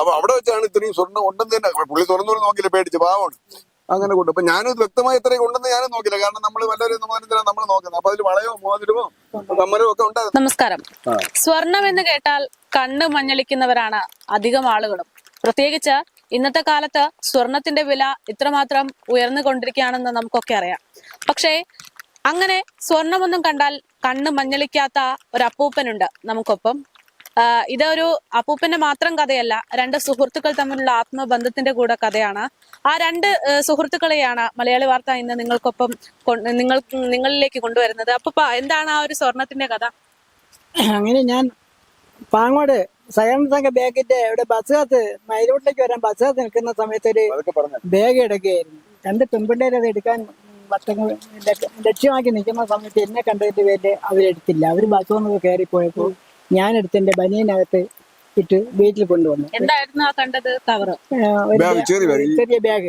അപ്പൊ അവിടെ വെച്ചാണ് ഇത്രയും സ്വർണം ഉണ്ടെന്ന് തന്നെ. പുള്ളി തുറന്നു നോക്കില്ല പേടിച്ച് പാവമാണ്. അങ്ങനെ കൊണ്ട് അപ്പൊ ഞാനും വ്യക്തമായി ഇത്രയും ഉണ്ടെന്ന് ഞാനും നോക്കില്ല കാരണം നമ്മൾ മോതിരത്തിനാണ് നമ്മൾ നോക്കുന്നത്. അപ്പൊ അതിൽ വളയോ മോതിരമോ കമ്മലോ ഒക്കെ ഉണ്ടായിരുന്നു നമസ്കാരം. സ്വർണം എന്ന് കേട്ടാൽ കണ്ണ് മഞ്ഞളിക്കുന്നവരാണ് അധികം ആളുകളും. പ്രത്യേകിച്ച് ഇന്നത്തെ കാലത്ത് സ്വർണത്തിന്റെ വില ഇത്രമാത്രം ഉയർന്നു ഉയർന്നുകൊണ്ടിരിക്കുകയാണെന്ന് നമുക്കൊക്കെ അറിയാം. പക്ഷേ അങ്ങനെ സ്വർണമൊന്നും കണ്ടാൽ കണ്ണ് മഞ്ഞളിക്കാത്ത ഒരു അപ്പൂപ്പനുണ്ട് നമുക്കൊപ്പം. ഇതൊരു അപ്പൂപ്പന്റെ മാത്രം കഥയല്ല രണ്ട് സുഹൃത്തുക്കൾ തമ്മിലുള്ള ആത്മബന്ധത്തിന്റെ കൂടെ കഥയാണ്. ആ രണ്ട് സുഹൃത്തുക്കളെയാണ് മലയാളി വാർത്ത ഇന്ന് നിങ്ങൾക്കൊപ്പം നിങ്ങൾ നിങ്ങളിലേക്ക് കൊണ്ടുവരുന്നത്. അപ്പൂപ്പ എന്താണ് ആ ഒരു സ്വർണത്തിന്റെ കഥ? അങ്ങനെ ഞാൻ പാങ്ങോട് സഹകരണ സംഘ ബാഗിന്റെ ഇവിടെ കാത്ത് മൈലോട്ടിലേക്ക് വരാൻ ബസ്സിനകത്ത് നിൽക്കുന്ന സമയത്ത് ഒരു ബാഗ് എടുക്കുകയായിരുന്നു. രണ്ട് പെൺപിള്ളേരെ അത് എടുക്കാൻ വട്ടങ്ങൾ ലക്ഷ്യമാക്കി നിൽക്കുന്ന സമയത്ത് എന്നെ കണ്ടതിന്റെ പേര് അവരെടുത്തില്ല. അവർ ബസ് വന്നത് കയറിപ്പോയപ്പോൾ ഞാൻ എടുത്ത് എന്റെ ബനിയനകത്ത് ഇട്ട് വീട്ടിൽ കൊണ്ടുവന്നു. എന്തായിരുന്നു ആ കണ്ടത്? കവറ് ചെറിയ ബാഗ്.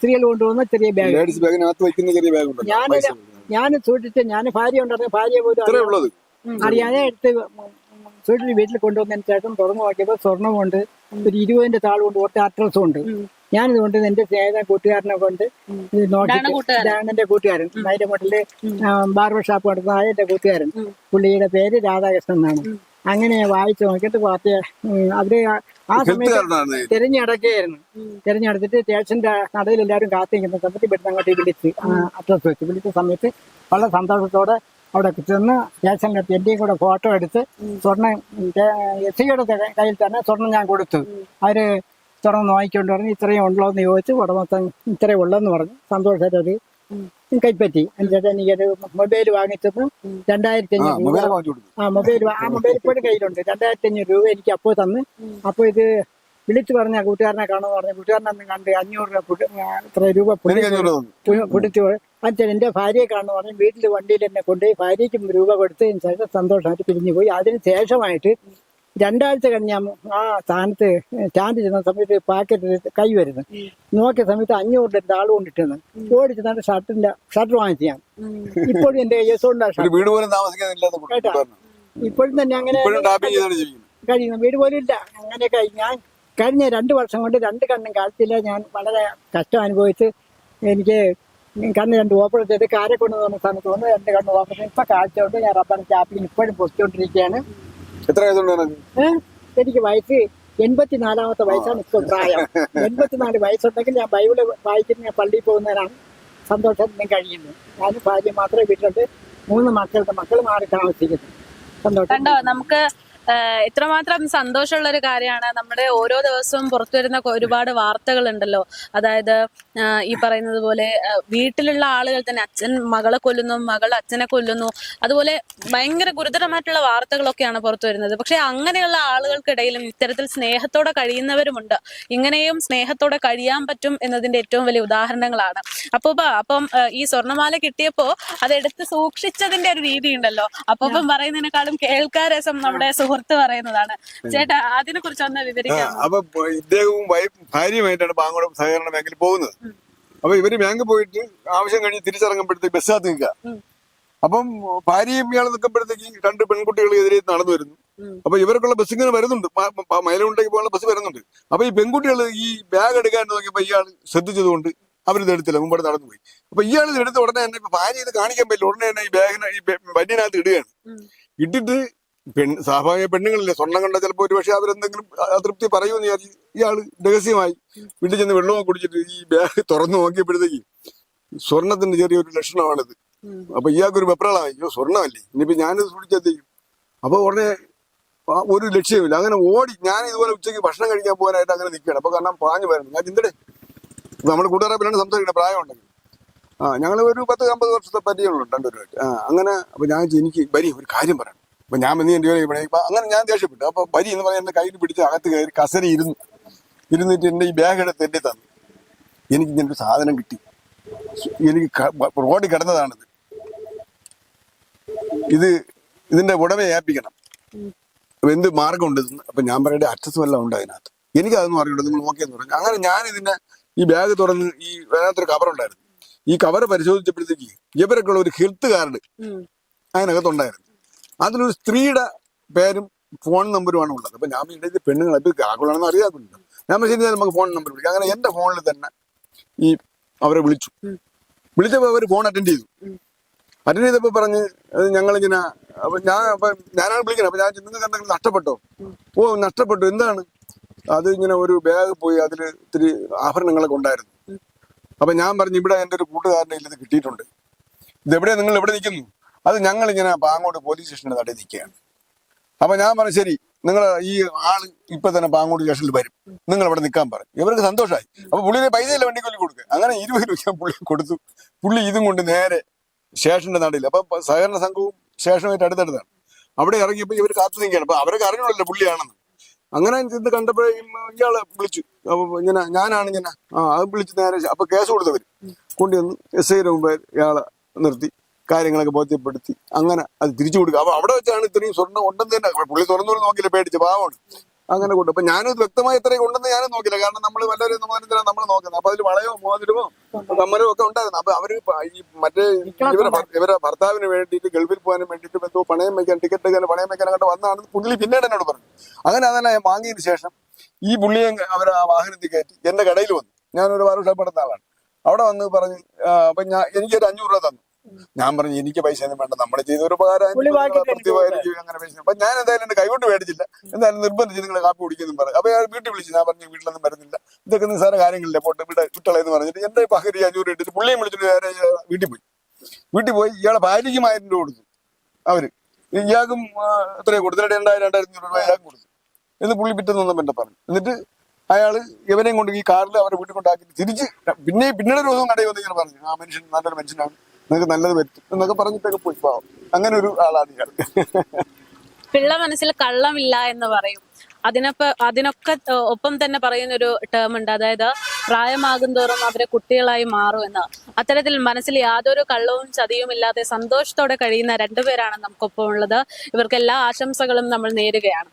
സ്ത്രീകൾ കൊണ്ടുവന്ന ചെറിയ ബാഗ്. ഞാൻ ഞാൻ സൂക്ഷിച്ച് ഞാൻ ഭാര്യ ഉണ്ടായിരുന്നു ഭാര്യ പോലും അറിയാതെ എടുത്ത് സൂക്ഷിച്ച് വീട്ടിൽ കൊണ്ടുവന്നതിന് ശേഷം തുറന്നു നോക്കിയപ്പോൾ സ്വർണമുണ്ട് ഒരു ഇരുപതിന്റെ താളുണ്ട് ഒറ്റ അഡ്രസ്സും ഉണ്ട്. ഞാനിത് കൊണ്ട് എന്റെ സ്നേഹിത കൂട്ടുകാരനെ കൊണ്ട് ഇത് നോക്കി കൂട്ടുകാരൻ? ഇതാണ് എന്റെ കൂട്ടുകാരൻ അതിന്റെ മുട്ടിൽ ബാർബർ ഷാപ്പ് നടത്തുന്ന എന്റെ കൂട്ടുകാരൻ. പുള്ളിയുടെ പേര് രാധാകൃഷ്ണൻ എന്നാണ്. അങ്ങനെ വായിച്ചു നോക്കിയിട്ട് പാർട്ടി അവർ ആ- സമയത്ത് തിരഞ്ഞെടുക്കുകയായിരുന്നു. തിരഞ്ഞെടുത്തിട്ട് സ്റ്റേഷന്റെ നടയിൽ എല്ലാവരും കാത്തിരിക്കുന്ന സമയത്ത് ഇവിടുന്ന് അങ്ങോട്ട് വിളിച്ച് അഡ്രസ് വെച്ച് വിളിച്ച സമയത്ത് വളരെ സന്തോഷത്തോടെ അവിടെ ചെന്ന് സ്റ്റേഷനിലെത്തി എന്റെയും കൂടെ ഫോട്ടോ എടുത്ത് സ്വർണം എസ് സിയുടെ കയ്യിൽ തന്നെ സ്വർണം ഞാൻ കൊടുത്തു. അവർ തുറന്ന് വാങ്ങിക്കൊണ്ട് പറഞ്ഞു ഇത്രയും ഉണ്ടോ എന്ന് ചോദിച്ചു ഉടമസ്ഥൻ ഇത്രയും ഉള്ളെന്ന് പറഞ്ഞു. സന്തോഷമായിട്ട് അത് കൈപ്പറ്റി. എന്നിട്ട് എനിക്കൊരു മൊബൈൽ വാങ്ങിച്ചപ്പോൾ രണ്ടായിരത്തി അഞ്ഞൂറ് രൂപ ആ മൊബൈൽ ആ മൊബൈൽ ഇപ്പോഴും കയ്യിലുണ്ട്. രണ്ടായിരത്തി അഞ്ഞൂറ് രൂപ എനിക്ക് അപ്പോൾ തന്ന്. അപ്പോൾ ഇത് വിളിച്ചു പറഞ്ഞ കൂട്ടുകാരനെ കാണുമെന്ന് പറഞ്ഞു. കൂട്ടുകാരനെ കണ്ട് അഞ്ഞൂറ് രൂപ ഇത്ര രൂപ പിടിച്ചു അച്ഛൻ എന്റെ ഭാര്യയെ കാണുമെന്ന് പറഞ്ഞു. വീട്ടിൽ വണ്ടിയിൽ എന്നെ കൊണ്ടുപോയി ഭാര്യയ്ക്കും രൂപ കൊടുത്തതിന് ശേഷം സന്തോഷമായിട്ട് പിരിഞ്ഞു പോയി. അതിന് ശേഷമായിട്ട് രണ്ടാഴ്ച കഴിഞ്ഞ് ആ സ്ഥാനത്ത് സ്റ്റാൻഡ് ചെയ്യുന്ന സമയത്ത് പാക്കറ്റ് കൈ വരുന്നു. നോക്കിയ സമയത്ത് അഞ്ഞൂറിന്റെ ആൾ കൊണ്ടിട്ടിരുന്നു. ഓടിച്ച് നല്ല ഷർട്ടിന്റെ ഷർട്ട് വാങ്ങിച്ചു ഞാൻ. ഇപ്പോഴും എന്റെ യെസോണ്ടാ ഷർട്ട്. വീട് പോലും താമസിക്കാനില്ലാത്ത കേട്ടാ. ഇപ്പോഴും തന്നെ അങ്ങനെ കഴിയുന്നു. വീട് പോലും ഇല്ല. അങ്ങനെയൊക്കെ ഞാൻ കഴിഞ്ഞ രണ്ട് വർഷം കൊണ്ട് രണ്ട് കണ്ണും കാലത്തില്ല ഞാൻ വളരെ കഷ്ടം അനുഭവിച്ച് എനിക്ക് കണ്ണ് രണ്ട് ഓപ്പറേഷൻ ചെയ്ത് കാരെ കൊണ്ട് തോന്നുന്ന സമയത്ത് വന്ന് രണ്ട് കണ്ണ് ഓപ്പറേഷൻ ഇപ്പൊ കാഴ്ച കൊണ്ട് ഞാൻ റബ്ബർ ചാപ്പിൽ ഇപ്പോഴും പൊട്ടിക്കൊണ്ടിരിക്കുകയാണ് എത്ര വയസ്സുണ്ട് നിനക്ക്? എനിക്ക് വയസ്സ് എൺപത്തിനാലാമത്തെ വയസ്സാണ് ഇപ്പൊ പ്രായം. എൺപത്തിനാല് വയസ്സുണ്ടെങ്കിൽ ഞാൻ ബൈബിൾ വായിക്കുന്ന ഞാൻ പള്ളിയിൽ പോകുന്നതിനാണ് സന്തോഷം കഴിയുന്നത് ഞാൻ ഭാര്യ മാത്രമേ വീട്ടിലുണ്ട്. മൂന്ന് മക്കളുടെ മക്കൾ മാറി താമസിക്കുന്നു സന്തോഷം. കണ്ടോ? നമുക്ക് ആ, ഇത്രമാത്രം സന്തോഷമുള്ള ഒരു കാര്യമാണ്. നമ്മുടെ ഓരോ ദിവസവും പുറത്തു വരുന്ന ഒരുപാട് വാർത്തകൾ ഉണ്ടല്ലോ അതായത് ഈ പറയുന്നത് പോലെ വീട്ടിലുള്ള ആളുകൾ തന്നെ അച്ഛൻ മകളെ കൊല്ലുന്നു മകൾ അച്ഛനെ കൊല്ലുന്നു. അതുപോലെ ഭയങ്കര ഗുരുതരമായിട്ടുള്ള വാർത്തകളൊക്കെയാണ് പുറത്തു വരുന്നത് പക്ഷെ അങ്ങനെയുള്ള ആളുകൾക്കിടയിലും ഇത്തരത്തിൽ സ്നേഹത്തോടെ കഴിയുന്നവരുമുണ്ട്. ഇങ്ങനെയും സ്നേഹത്തോടെ കഴിയാൻ പറ്റും എന്നതിന്റെ ഏറ്റവും വലിയ ഉദാഹരണങ്ങളാണ്. അപ്പൊ അപ്പം ഈ സ്വർണമാല കിട്ടിയപ്പോ അതെടുത്ത് സൂക്ഷിച്ചതിന്റെ ഒരു രീതി ഉണ്ടല്ലോ അപ്പം പറയുന്നതിനേക്കാളും കേൾക്കാരസം നമ്മുടെ സുഹൃത്ത് പറയുന്നതാണ്. ചേട്ടാ അതിനെ കുറിച്ച് ഒന്ന് വിവരിക്കാം അപ്പൊ ഇദ്ദേഹവും ഭാര്യയുമായിട്ടാണ് ബാങ്കോട് സഹകരണ ബാങ്കിൽ പോകുന്നത്. അപ്പൊ ഇവർ ബാങ്ക് പോയിട്ട് ആവശ്യം കഴിഞ്ഞ് തിരിച്ചിറങ്ങുമ്പോഴത്തേക്ക് ബസ്സാത്ത് നിൽക്കുക. അപ്പം ഭാര്യയും ഇയാൾ നിൽക്കുമ്പോഴത്തേക്ക് രണ്ട് പെൺകുട്ടികൾ എതിരെ നടന്നു വരുന്നു. അപ്പൊ ഇവർക്കുള്ള ബസ് ഇങ്ങനെ വരുന്നുണ്ട്. മയിലുണ്ടെങ്കിൽ പോകാനുള്ള ബസ് വരുന്നുണ്ട്. അപ്പൊ ഈ പെൺകുട്ടികൾ ഈ ബാഗ് എടുക്കാൻ നോക്കിയപ്പോ ഇയാൾ ശ്രദ്ധിച്ചതുകൊണ്ട് അവരിത് എടുത്തില്ല. മുമ്പോട്ട് നടന്നു പോയി അപ്പൊ ഇയാൾ ഇത് എടുത്ത ഉടനെ തന്നെ ഭാര്യ ഇത് കാണിക്കാൻ പറ്റില്ല. ഉടനെ തന്നെ ഈ ബാഗിന് ഈ വണ്ടിനകത്ത് ഇടുകയാണ്. ഇട്ടിട്ട് പെൺ സ്വാഭാവിക പെണ്ണുങ്ങളില്ലേ? സ്വർണം കണ്ട ചിലപ്പോൾ ഒരു പക്ഷെ അവരെന്തെങ്കിലും അതൃപ്തി പറയുമെന്ന് വിചാരിച്ച് ഇയാൾ രഹസ്യമായി വീട്ടിൽ ചെന്ന് വെള്ളവും കുടിച്ചിട്ട് ഈ ബാഗ് തുറന്നു നോക്കിയപ്പോഴത്തേക്ക് സ്വർണത്തിന്റെ ചെറിയൊരു ലക്ഷണമാണിത്. അപ്പൊ ഇയാൾക്കൊരു വെപ്രാളമായി. അയ്യോ സ്വർണമല്ലേ ഇനിയിപ്പോ ഞാനിത് കുടിച്ചെത്തിക്കും. അപ്പൊ ഉടനെ ഒരു ലക്ഷ്യമില്ല അങ്ങനെ ഓടി ഞാൻ ഇതുപോലെ ഉച്ചയ്ക്ക് ഭക്ഷണം കഴിക്കാൻ പോകാനായിട്ട് അങ്ങനെ നിൽക്കുകയാണ്. അപ്പൊ കാരണം പാഞ്ഞു വരുന്നു ഞാൻ ചിന്തടേ നമ്മുടെ കൂട്ടുകാരപ്പിലാണ് സംസാരിക്കുന്നത് പ്രായമുണ്ടെങ്കിൽ. ആ ഞങ്ങൾ ഒരു പത്ത് അമ്പത് വർഷത്തെ പരിചയമുണ്ട് രണ്ടുപേരുമായിട്ട്. ആ അങ്ങനെ അപ്പൊ ഞാൻ എനിക്ക് വരി ഒരു കാര്യം പറയണം അപ്പൊ ഞാൻ നീ എന്റെ ഇവിടെ ഇപ്പൊ അങ്ങനെ ഞാൻ ദേഷ്യപ്പെട്ടു. അപ്പൊ വരി എന്ന് പറഞ്ഞ എന്റെ കയ്യിൽ പിടിച്ച് അകത്ത് കയറി കസരി ഇരുന്നു ഇരുന്നിട്ട് എന്റെ ഈ ബാഗ് എടുത്ത് എന്റെ തന്നു. എനിക്ക് ഇങ്ങനെ ഒരു സാധനം കിട്ടി. എനിക്ക് റോഡ് കിടന്നതാണിത്. ഇത് ഇതിന്റെ ഉടമയെ ഏൽപ്പിക്കണം. അപ്പൊ എന്ത് മാർഗമുണ്ട് ഉണ്ട് അപ്പൊ ഞാൻ പറയേണ്ട അറ്റസ് വല്ലതും ഉണ്ട് അതിനകത്ത്. എനിക്ക് അതൊന്നും അറിയണ്ട നിങ്ങൾ നോക്കിയെന്ന് പറഞ്ഞു അങ്ങനെ ഞാൻ ഇതിന്റെ ഈ ബാഗ് തുറന്ന് ഈ അതിനകത്തൊരു കവർ ഉണ്ടായിരുന്നു. ഈ കവർ പരിശോധിച്ചപ്പോഴത്തേക്ക് ഇവരൊക്കെ ഉള്ള ഒരു ഹെൽത്ത് കാർഡ്. അതിനകത്തുണ്ടായിരുന്നു അതിലൊരു സ്ത്രീയുടെ പേരും ഫോൺ നമ്പറുമാണ് ഉള്ളത്. അപ്പൊ ഞാൻ ഇടയിൽ പെണ്ണുങ്ങൾ അത് കാക്കുളാണെന്ന് അറിയാത്തില്ല ഞാൻ ശരി നമുക്ക് ഫോൺ നമ്പർ വിളിക്കാം. അങ്ങനെ എന്റെ ഫോണിൽ തന്നെ ഈ അവരെ വിളിച്ചു. വിളിച്ചപ്പോ അവർ ഫോൺ അറ്റൻഡ് ചെയ്തു. അറ്റൻഡ് ചെയ്തപ്പോ പറഞ്ഞ് അത് ഞങ്ങളിങ്ങനെ അപ്പൊ ഞാൻ അപ്പൊ ഞാനാണ് വിളിക്കുന്നത് അപ്പൊ ഞാൻ നിങ്ങൾക്ക് എന്തെങ്കിലും നഷ്ടപ്പെട്ടോ? ഓ നഷ്ടപ്പെട്ടു. എന്താണ്? അത് ഇങ്ങനെ ഒരു ബാഗ് പോയി അതിൽ ഇത്തിരി ആഭരണങ്ങളൊക്കെ ഉണ്ടായിരുന്നു. അപ്പൊ ഞാൻ പറഞ്ഞു ഇവിടെ എന്റെ ഒരു കൂട്ടുകാരന്റെ ഇത് കിട്ടിയിട്ടുണ്ട്. ഇതെവിടെയാണ് നിങ്ങൾ എവിടെ നിൽക്കുന്നു? അത് ഞങ്ങളിങ്ങനെ പാങ്ങോട് പോലീസ് സ്റ്റേഷന്റെ തടയിൽ നിൽക്കുകയാണ്. അപ്പൊ ഞാൻ പറഞ്ഞു ശരി നിങ്ങൾ ഈ ആൾ ഇപ്പൊ തന്നെ പാങ്ങോട് സ്റ്റേഷനിൽ വരും. നിങ്ങൾ ഇവിടെ നിൽക്കാൻ പറയും. ഇവർക്ക് സന്തോഷമായി അപ്പൊ പുള്ളിയുടെ പൈസയില്ല വണ്ടിക്കൊല്ലി കൊടുക്കുക. അങ്ങനെ ഇരുപത് രൂപ പുള്ളി കൊടുത്തു. പുള്ളി ഇതും കൊണ്ട് നേരെ സ്റ്റേഷന്റെ നടയിൽ അപ്പൊ സഹകരണ സംഘവും സ്റ്റേഷനുമായിട്ട് അടുത്തടുത്താണ്. അവിടെ ഇറങ്ങിയപ്പോൾ ഇവർ കാത്തു നിൽക്കുകയാണ്. അപ്പൊ അവരൊക്കെ അറിഞ്ഞല്ലോ പുള്ളിയാണെന്ന്. അങ്ങനെ ഇത് കണ്ടപ്പോ ഇയാളെ വിളിച്ചു. അപ്പോൾ ഇങ്ങനെ ഞാനാണ് ഇങ്ങനെ ആ അത് വിളിച്ച് നേരെ അപ്പോൾ കേസ് കൊടുത്തവർ കൊണ്ടുവന്ന് എസ് ഐയുടെ മുമ്പ് ഇയാളെ നിർത്തി. കാര്യങ്ങളൊക്കെ ബോധ്യപ്പെടുത്തി അങ്ങനെ അത് തിരിച്ചു കൊടുക്കുക. അപ്പൊ അവിടെ വെച്ചാണ് ഇത്രയും സ്വർണം ഉണ്ടെന്ന് തന്നെ പുള്ളി തുറന്നു നോക്കില്ല പേടിച്ച് പാവമാണ്. അങ്ങനെ കൊണ്ട് അപ്പൊ ഞാനും വ്യക്തമായി ഇത്രയും ഉണ്ടെന്ന് ഞാനും നോക്കില്ല കാരണം നമ്മൾ വല്ലവരും സമാധാനത്തിലാണ് നമ്മൾ നോക്കുന്നത്? അപ്പൊ അതിൽ വളയോ മോതിരമോ കമ്മലോ ഒക്കെ ഉണ്ടായിരുന്നു. അപ്പൊ അവർ ഈ മറ്റേ ഇവരെ ഇവരെ ഭർത്താവിന് വേണ്ടിയിട്ട് ഗൾഫിൽ പോകാനും വേണ്ടിയിട്ട് എന്തോ പണയം വെക്കാൻ ടിക്കറ്റ് എടുക്കാൻ പണയം വെക്കാൻ അങ്ങോട്ട് വന്നാണ് പുള്ളി പിന്നീട് എന്നോട് പറഞ്ഞു. അങ്ങനെ അതെല്ലാം ഞാൻ വാങ്ങിയതിന് ശേഷം ഈ പുള്ളിയെ അവർ ആ വാഹനത്തിൽ കയറ്റി എന്റെ കടയിൽ വന്നു. ഞാനൊരു ബാർ ഷോപ്പ് നടത്തുന്ന ആളാണ്. അവിടെ വന്ന് പറഞ്ഞു അപ്പൊ ഞാൻ എനിക്കൊരു അഞ്ഞൂറ് രൂപ തന്നു. ഞാൻ പറഞ്ഞു എനിക്ക് പൈസ ഒന്നും വേണ്ട. നമ്മൾ ചെയ്ത ഒരു ഉപകാരം പ്രത്യേകമായിരിക്കും അങ്ങനെ പൈസ. അപ്പൊ ഞാൻ എന്തായാലും എന്റെ കൈകൊണ്ട് മേടിച്ചില്ല. എന്തായാലും നിർബന്ധിച്ച് നിങ്ങൾ കാപ്പി കുടിക്കുന്നു പറഞ്ഞു. അപ്പൊ ഞാൻ വീട്ടിൽ വിളിച്ചു. ഞാൻ പറഞ്ഞു വീട്ടിലൊന്നും വരുന്നില്ല. ഇതൊക്കെ നിസ്സാര കാര്യങ്ങളില്ല? പോട്ടെ വീട് വിട്ടളയെന്ന് പറഞ്ഞിട്ട് എന്റെ പകരി അഞ്ഞൂറ് ഇട്ടിട്ട് പുള്ളിയും വിളിച്ചിട്ട് വീട്ടിൽ പോയി. വീട്ടിൽ പോയി ഇയാളെ ഭാര്യയ്ക്കും ആയിരം രൂപ കൊടുത്തു. അവർ. ഇയാൾക്കും എത്രയോ കൊടുത്തു രണ്ടായിരം രണ്ടായിരത്തി രൂപ ഇയാൾക്കും കൊടുത്തു. എന്ന് പുള്ളി പിറ്റെന്നൊന്നും എന്നെ പറഞ്ഞു? എന്നിട്ട് അയാൾ ഇവനെയും കൊണ്ട് ഈ കാറിൽ അവരെ വീട്ടിൽ കൊണ്ടാക്കി തിരിച്ച് പിന്നെ പിന്നീട് ഒരു ദിവസം കടയിൽ വന്ന് ഇങ്ങനെ പറഞ്ഞു. ആ മനുഷ്യൻ നല്ലൊരു മനുഷ്യനാണ്. നിങ്ങൾക്ക് നല്ലത് പറ്റും എന്നൊക്കെ പറഞ്ഞിട്ടൊക്കെ പോയി പാവം. അങ്ങനെ ഒരു ആളാണ് ഞാൻ. പിള്ള മനസ്സിൽ കള്ളമില്ല എന്ന് പറയും. അതിനൊപ്പം അതിനൊക്കെ ഒപ്പം തന്നെ പറയുന്ന ഒരു ടേം ഉണ്ട്. അതായത് പ്രായമാകും തോറും അവരെ കുട്ടികളായി മാറും എന്ന്. അത്തരത്തിൽ മനസ്സിൽ യാതൊരു കള്ളവും ചതിയും ഇല്ലാതെ സന്തോഷത്തോടെ കഴിയുന്ന രണ്ടുപേരാണ് നമുക്കൊപ്പം ഉള്ളത്. ഇവർക്ക് എല്ലാ ആശംസകളും നമ്മൾ നേരുകയാണ്.